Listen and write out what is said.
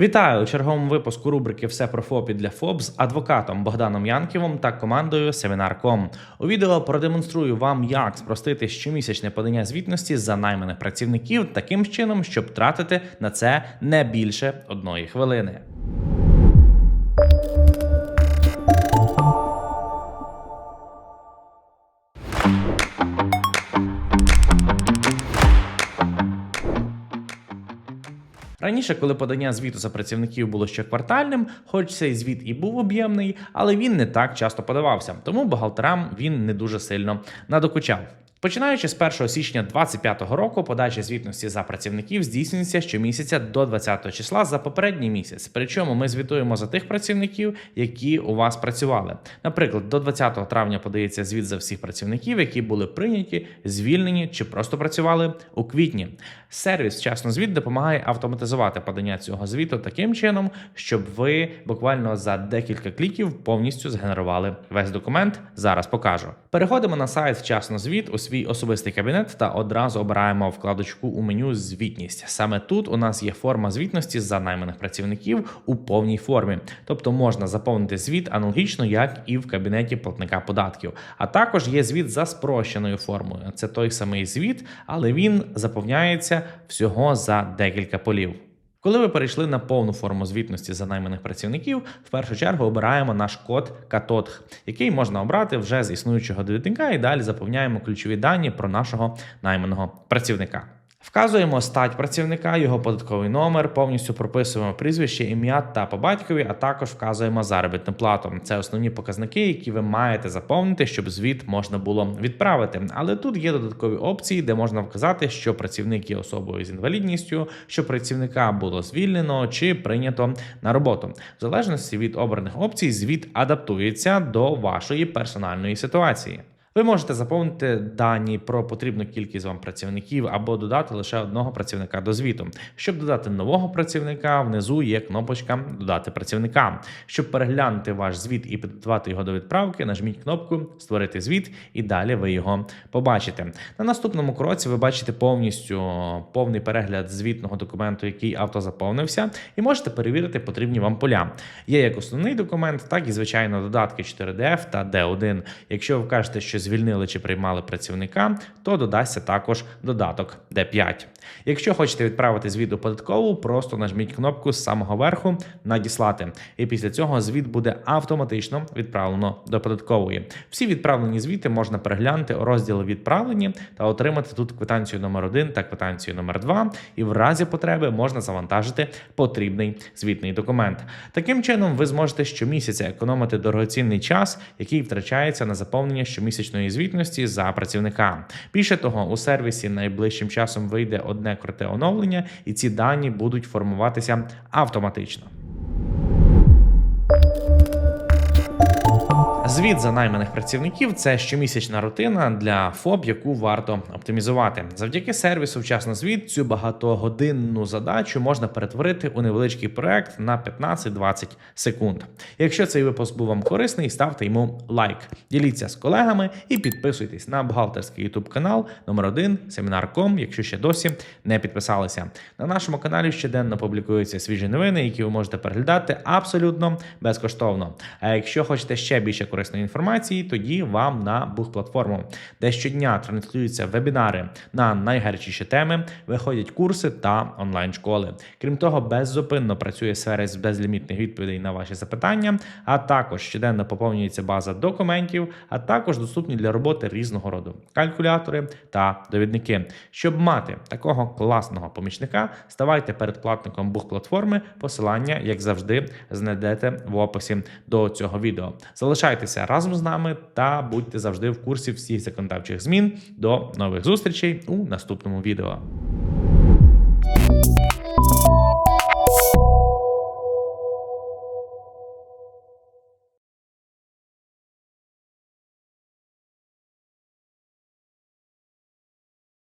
Вітаю у черговому випуску рубрики Все про ФОПі для ФОП з адвокатом Богданом Янківом та командою Семінар.ком. У відео продемонструю вам, як спростити щомісячне подання звітності за найманих працівників таким чином, щоб тратити на це не більше одної хвилини. Раніше, коли подання звіту за працівників було ще квартальним, хоч цей звіт і був об'ємний, але він не так часто подавався, тому бухгалтерам він не дуже сильно надокучав. Починаючи з 1 січня 2025 року, подача звітності за працівників здійснюється щомісяця до 20 числа за попередній місяць. Причому ми звітуємо за тих працівників, які у вас працювали. Наприклад, до 20 травня подається звіт за всіх працівників, які були прийняті, звільнені чи просто працювали у квітні. Сервіс вчасно звіт допомагає автоматизувати подання цього звіту таким чином, щоб ви буквально за декілька кліків повністю згенерували весь документ. Зараз покажу. Переходимо на сайт вчасно звіт у свій особистий кабінет та одразу обираємо вкладочку у меню Звітність. Саме тут у нас є форма звітності за найманих працівників у повній формі, тобто можна заповнити звіт аналогічно, як і в кабінеті платника податків. А також є звіт за спрощеною формою. Це той самий звіт, але він заповняється всього за декілька полів. Коли ви перейшли на повну форму звітності за найманих працівників, в першу чергу обираємо наш код КАТОТХ, який можна обрати вже з існуючого довідника, і далі заповняємо ключові дані про нашого найманого працівника. Вказуємо стать працівника, його податковий номер, повністю прописуємо прізвище, ім'я та по батькові, а також вказуємо заробітну плату. Це основні показники, які ви маєте заповнити, щоб звіт можна було відправити. Але тут є додаткові опції, де можна вказати, що працівник є особою з інвалідністю, що працівника було звільнено чи прийнято на роботу. В залежності від обраних опцій, звіт адаптується до вашої персональної ситуації. Ви можете заповнити дані про потрібну кількість вам працівників або додати лише одного працівника до звіту. Щоб додати нового працівника, внизу є кнопочка Додати працівника. Щоб переглянути ваш звіт і підготувати його до відправки, нажміть кнопку Створити звіт, і далі ви його побачите. На наступному кроці ви бачите повністю повний перегляд звітного документу, який автозаповнився, і можете перевірити потрібні вам поля. Є як основний документ, так і звичайно додатки 4DF та D1. Якщо ви вкажете, що звільнили чи приймали працівника, то додасться також додаток D5. Якщо хочете відправити звіт у податкову, просто нажміть кнопку з самого верху Надіслати. І після цього звіт буде автоматично відправлено до податкової. Всі відправлені звіти можна переглянути у розділі відправлені та отримати тут квитанцію номер 1 та квитанцію номер 2 І в разі потреби можна завантажити потрібний звітний документ. Таким чином, ви зможете щомісяця економити дорогоцінний час, який втрачається на заповнення щомісячної звітності за працівника. Більше того, у сервісі найближчим часом вийде одне круте оновлення, і ці дані будуть формуватися автоматично. Звіт за найманих працівників це щомісячна рутина для ФОП, яку варто оптимізувати. Завдяки сервісу вчасно звіт цю багатогодинну задачу можна перетворити у невеличкий проект на 15-20 секунд. Якщо цей випуск був вам корисний, ставте йому лайк, діліться з колегами і підписуйтесь на бухгалтерський YouTube канал номер 1 Семінар.ком, якщо ще досі не підписалися. На нашому каналі щоденно публікуються свіжі новини, які ви можете переглядати абсолютно безкоштовно. А якщо хочете ще більше корисної інформації, тоді вам на Бух-платформу, де щодня транслюються вебінари на найгарячіші теми, виходять курси та онлайн-школи. Крім того, беззупинно працює сервіс безлімітних відповідей на ваші запитання, а також щоденно поповнюється база документів, а також доступні для роботи різного роду калькулятори та довідники. Щоб мати такого класного помічника, ставайте передплатником Бух-платформи. Посилання, як завжди, знайдете в описі до цього відео. Залишайтеся разом з нами та будьте завжди в курсі всіх законодавчих змін. До нових зустрічей у наступному відео.